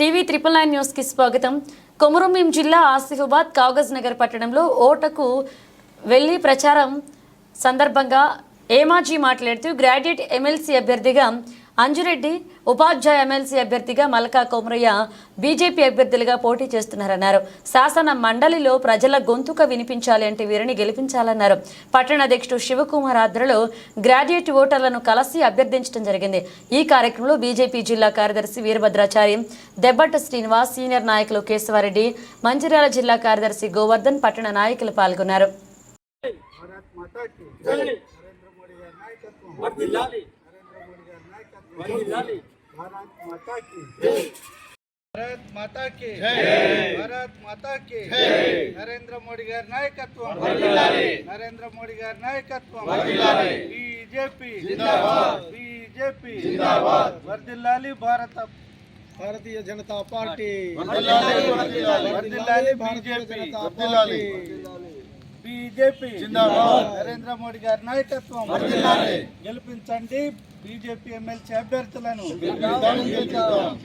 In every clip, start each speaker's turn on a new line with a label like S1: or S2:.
S1: TV triple nine న్యూస్కి స్వాగతం. కొమురంభీం జిల్లా ఆసిఫాబాద్ కాగజ్ నగర్ పట్టణంలో ఓటకు వెళ్ళి ప్రచారం సందర్భంగా ఏమాజీ మాట్లాడుతూ గ్రాడ్యుయేట్ ఎమ్మెల్సీ అభ్యర్థిగా అంజురెడ్డి ఉపాధ్యాయ ఎమ్మెల్సీ అభ్యర్థిగా మల్కా కొమరయ్య బీజేపీ అభ్యర్థులుగా పోటీ చేస్తున్నారన్నారు. శాసన మండలిలో ప్రజల గొంతుక వినిపించాలి అంటే వీరిని గెలిపించాలన్నారు. పట్టణాధ్యక్షుడు శివకుమార్ ఆధ్రలో గ్రాడ్యుయేట్ ఓటర్లను కలిసి అభ్యర్థించడం జరిగింది. ఈ కార్యక్రమంలో బీజేపీ జిల్లా కార్యదర్శి వీరభద్రాచారి దెబ్బట్ట శ్రీనివాస్ సీనియర్ నాయకులు కేశవారెడ్డి మంచిర్యాల జిల్లా కార్యదర్శి గోవర్ధన్ పట్టణ నాయకులు పాల్గొన్నారు.
S2: భారత్ మాతా కి జై నరేంద్ర మోడీ గారి నాయకత్వం
S3: వర్ధిల్లాలి
S2: నరేంద్ర మోడీ గారి నాయకత్వం
S3: వర్ధిల్లాలి
S2: భారత్ మాతా కి జై భారత్ మాతా కి నరేంద్ర మోడీ గారి నాయకత్వం నరేంద్ర మోడీ గారి నాయకత్వం బీజేపీ బీజేపీ వర్ధిల్లాలి భారత
S4: భారతీయ జనతా పార్టీ
S2: వర్ధిల్లాలి బీజేపీ బీజేపీ. నరేంద్ర మోడీ గారి నాయకత్వం. గెలిపించండి. బీజేపీ ఎమ్మెల్సీ అభ్యర్థులను.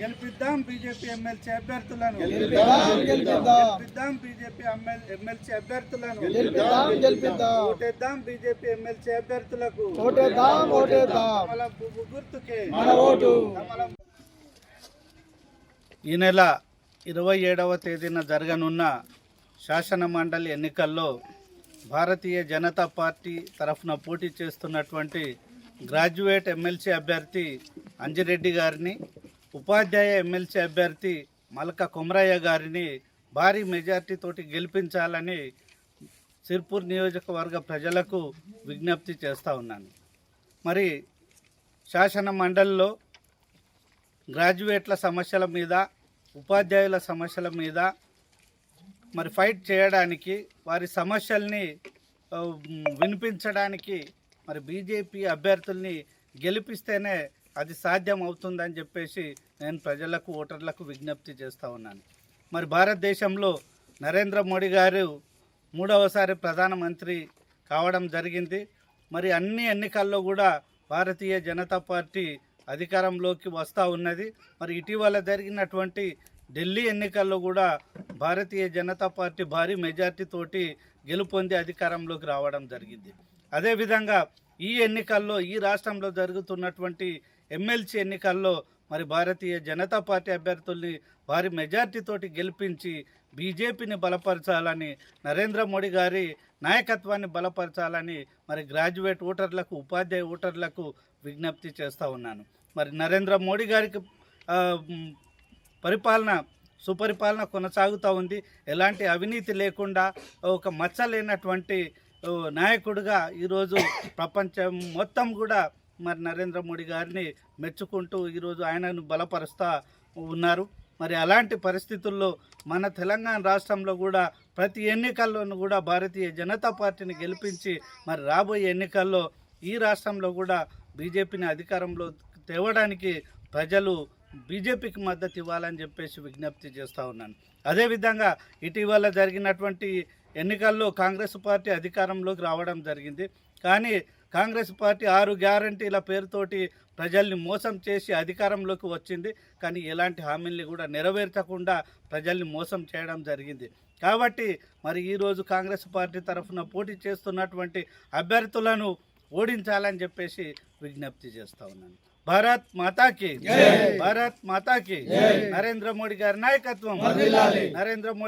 S2: గెలిపిద్దాం బీజేపీ ఎమ్మెల్సీ అభ్యర్థులను. గెలిపిద్దాం బీజేపీ ఎమ్మెల్సీ అభ్యర్థులను.
S4: గెలిపిద్దాం గెలిపిద్దాం.
S2: ఓటేద్దాం బీజేపీ ఎమ్మెల్సీ అభ్యర్థులకు. గుర్తుకే.
S4: మన ఓటు.
S2: కమలం ఈ నెల ఇరవై ఏడవ తేదీన జరగనున్న శాసన మండలి ఎన్నికల్లో భారతీయ జనతా పార్టీ తరఫున పోటీ చేస్తున్నటువంటి గ్రాడ్యుయేట్ ఎమ్మెల్సీ అభ్యర్థి అంజిరెడ్డి గారిని ఉపాధ్యాయ ఎమ్మెల్సీ అభ్యర్థి మలక కొమరయ్య గారిని భారీ మెజార్టీతోటి గెలిపించాలని సిర్పూర్ నియోజకవర్గ ప్రజలకు విజ్ఞప్తి చేస్తూ ఉన్నాను. మరి శాసన మండలిలో గ్రాడ్యుయేట్ల సమస్యల మీద ఉపాధ్యాయుల సమస్యల మీద మరి ఫైట్ చేయడానికి వారి సమస్యల్ని వినిపించడానికి మరి బీజేపీ అభ్యర్థుల్ని గెలిపిస్తేనే అది సాధ్యం అవుతుందని చెప్పేసి నేను ప్రజలకు ఓటర్లకు విజ్ఞప్తి చేస్తూ ఉన్నాను. మరి భారతదేశంలో నరేంద్ర మోడీ గారు మూడవసారి ప్రధానమంత్రి కావడం జరిగింది. మరి అన్ని ఎన్నికల్లో కూడా భారతీయ జనతా పార్టీ అధికారంలోకి వస్తూ ఉన్నది. మరి ఇటీవల జరిగినటువంటి ఢిల్లీ ఎన్నికల్లో కూడా భారతీయ జనతా పార్టీ భారీ మెజార్టీతోటి గెలుపొంది అధికారంలోకి రావడం జరిగింది. అదేవిధంగా ఈ ఎన్నికల్లో ఈ రాష్ట్రంలో జరుగుతున్నటువంటి ఎమ్మెల్సీ ఎన్నికల్లో మరి భారతీయ జనతా పార్టీ అభ్యర్థుల్ని భారీ మెజార్టీతోటి గెలిపించి బీజేపీని బలపరచాలని నరేంద్ర మోడీ గారి నాయకత్వాన్ని బలపరచాలని మరి గ్రాడ్యుయేట్ ఓటర్లకు ఉపాధ్యాయ ఓటర్లకు విజ్ఞప్తి చేస్తూ ఉన్నాను. మరి నరేంద్ర మోడీ గారికి పరిపాలన సుపరిపాలన కొనసాగుతూ ఉంది. ఎలాంటి అవినీతి లేకుండా ఒక మచ్చ లేనటువంటి నాయకుడిగా ఈరోజు ప్రపంచం మొత్తం కూడా మరి నరేంద్ర మోడీ గారిని మెచ్చుకుంటూ ఈరోజు ఆయనను బలపరుస్తూ ఉన్నారు. మరి అలాంటి పరిస్థితుల్లో మన తెలంగాణ రాష్ట్రంలో కూడా ప్రతి ఎన్నికల్లోనూ కూడా భారతీయ జనతా పార్టీని గెలిపించి మరి రాబోయే ఎన్నికల్లో ఈ రాష్ట్రంలో కూడా బీజేపీని అధికారంలో తేవడానికి ప్రజలు బీజేపీకి మద్దతు ఇవ్వాలని చెప్పేసి విజ్ఞప్తి చేస్తూ ఉన్నాను. అదేవిధంగా ఇటీవల జరిగినటువంటి ఎన్నికల్లో కాంగ్రెస్ పార్టీ అధికారంలోకి రావడం జరిగింది. కానీ కాంగ్రెస్ పార్టీ ఆరు గ్యారంటీల పేరుతోటి ప్రజల్ని మోసం చేసి అధికారంలోకి వచ్చింది. కానీ ఎలాంటి హామీల్ని కూడా నెరవేర్చకుండా ప్రజల్ని మోసం చేయడం జరిగింది. కాబట్టి మరి ఈరోజు కాంగ్రెస్ పార్టీ తరఫున పోటీ చేస్తున్నటువంటి అభ్యర్థులను ఓడించాలని చెప్పేసి విజ్ఞప్తి చేస్తూ ఉన్నాను. భారత్ మాతాకి భారత్ మాతాకి నరేంద్ర మోడీ గారి నాయకత్వం. నరేంద్ర మోడీ